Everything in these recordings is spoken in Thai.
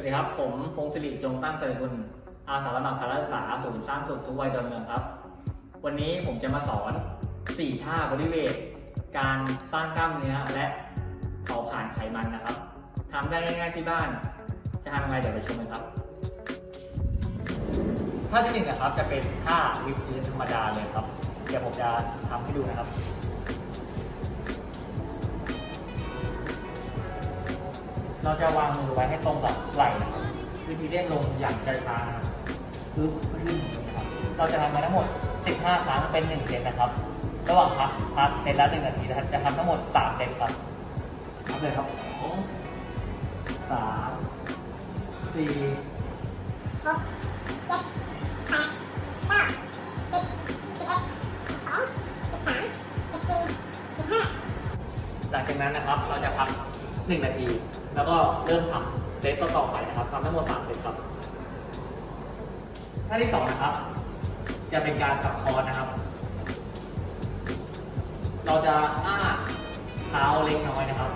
วัสดีครับ ผมพงศิริจงตั้งใจกุลอาสาสมัครพาราศึกษาศูนย์สร้างสุขทุกวัยดอนเมืองครับ วันนี้ผมจะมาสอน 4 ท่าบริเวณการสร้างกล้ามเนื้อและเผาผลาญไขมันนะครับทำได้ง่ายๆที่บ้าน จะทำยังไงเดี๋ยวไปชมกันครับท่าที่หนึ่งนะครับจะเป็นท่าวิดพื้นธรรมดาเลยครับ เดี๋ยวผมจะทำให้ดูนะครับ เราจะวางมือไว้ให้ตรงกับไหล่นะครับวิธีเล่นลงอย่างช้าๆนะครับปึ๊บขึ้นนะครับ เราจะทำมาทั้งหมด 15 ครั้งเป็น 1 เซตนะครับ ระหว่างพักพักเซตละ1นาทีนะครับจะทำทั้งหมด 3 เซตครับนับเลยครับสองสามสี่หกเจ็ดแปดเก้าสิบสิบเอ็ดสิบสองสิบสามสิบสี่สิบห้าหลังจากนั้นนะครับ เราจะพัก 1 นาที แล้วก็เริ่มทำเซตต่อไปนะครับทำทั้งหมด3เซตครับท่าที่สองนะครับ จะเป็นการสับคอนะครับ เราจะอ้าเท้าเล็กน้อยนะครับ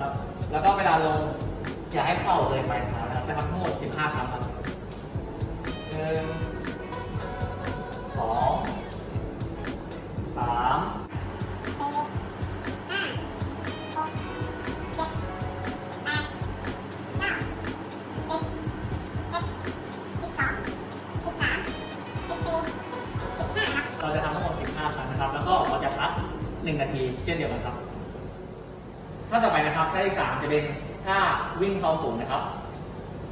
ครับ แล้วก็เวลาลงอย่าให้เข่าเลยไปเท้านะครับจะทำทั้งหมด15ครั้งครับหนึ่ง 1 นาที เช่นเดียวกันครับท่าต่อไปนะครับท่าที่สามจะเป็นท่าวิ่งเข้าสูงนะครับ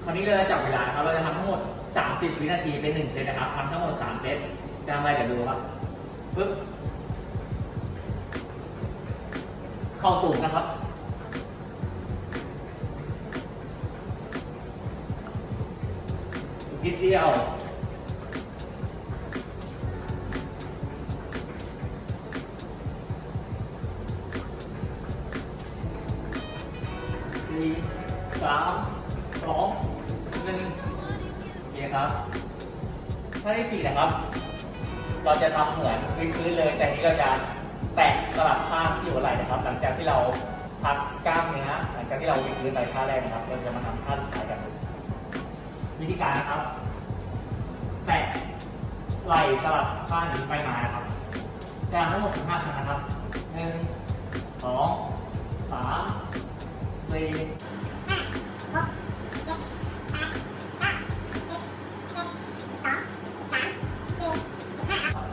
คราวนี้เราจะจับเวลาครับ เราจะทำทั้งหมด 30 วินาทีเป็น 1 เซตนะครับทำทั้งหมด 3 เซตจะทำอะไรเดี๋ยวดูครับปึ๊บเข้าสูงนะครับนิดเดียว สี่สามสองหนึ่งโอเคครับท่าที่สี่นะครับ เราจะทำเหมือนพื้นเลย แต่นี้เราจะแตะสลับข้างที่หัวไหล่นะครับ หลังจากที่เราพักกล้ามเนื้อหลังจากที่เราวิดพื้นไปท่าแรกนะครับ เราจะมาทำท่าสุดท้ายกัน วิธีการนะครับ แตะไหล่สลับข้างนี้ไปมาครับจะทำทั้งหมด15ครั้งนะครับหนึ่งสองสาม สี่ห้าหกเจ็ดแปดเก้าสิบสิบเอ็ดสิบสอสามสี่สิบห้าครับ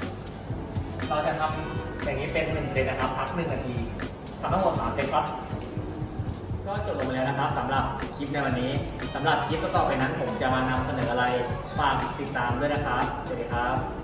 เราจะทำอย่างนี้เป็นหนึ่งเซตนะครับ พักหนึ่งนาทีทำทั้งหมดสามเซตครับ ก็จบลงไปแล้วนะครับสำหรับคลิปในวันนี้สำหรับคลิปต่อไปนั้นผมจะมานำเสนออะไรฝากติดตามด้วยนะครับ สวัสดีครับ